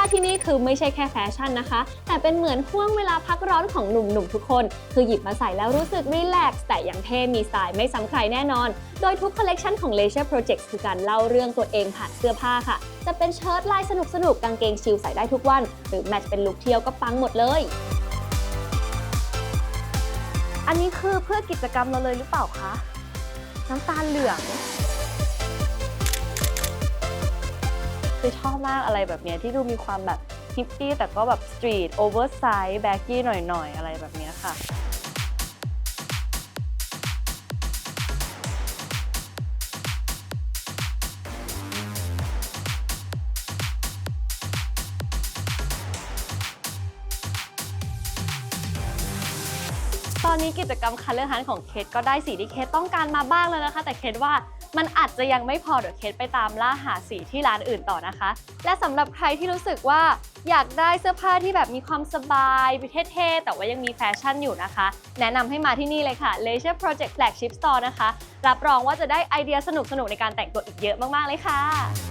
าที่นี่คือไม่ใช่แค่แฟชั่นนะคะ แต่เป็นเหมือนห่วงเวลาพักร้อนของหนุ่มๆทุกคน คือหยิบมาใส่แล้วรู้สึกรีแลกซ์แต่ยังเท่มีสไตล์ไม่ซ้ำใครแน่นอน โดยทุกคอลเลกชันของ Leisure Project คือการเล่าเรื่องตัวเองผ่านเสื้อผ้าค่ะ จะเป็นเชิ้ตลายสนุกๆกางเกงชิลใส่ได้ทุกวัน หรือแมทช์เป็นลุคเที่ยวก็ปังหมดเลย อันนี้คือเพื่อกิจกรรมเราเลยหรือเปล่าคะน้ำตาลเหลือง คือชอบมากอะไรแบบเนี้ยที่ดูมีความแบบฮิปปี้แต่ก็แบบสตรีทโอเวอร์ไซส์แบ็กกี้หน่อยๆ อะไรแบบเนี้ยค่ะตอนนี้กิจกรรมคัลเลอร์ฮันของเคทก็ได้สีที่เคทต้องการมาบ้างแล้วนะคะ แต่เคทว่า มันอาจจะยังไม่พอเดี๋ยวเคสไปตามล่าหาสีที่ร้านอื่นต่อนะคะ และสำหรับใครที่รู้สึกว่าอยากได้เสื้อผ้าที่แบบมีความสบายเท่ๆแต่ว่ายังมีแฟชั่นอยู่นะคะ แนะนำให้มาที่นี่เลยค่ะ Leisure Project Flagship Store นะคะ รับรองว่าจะได้ไอเดียสนุกๆในการแต่งตัวอีกเยอะมากๆเลยค่ะ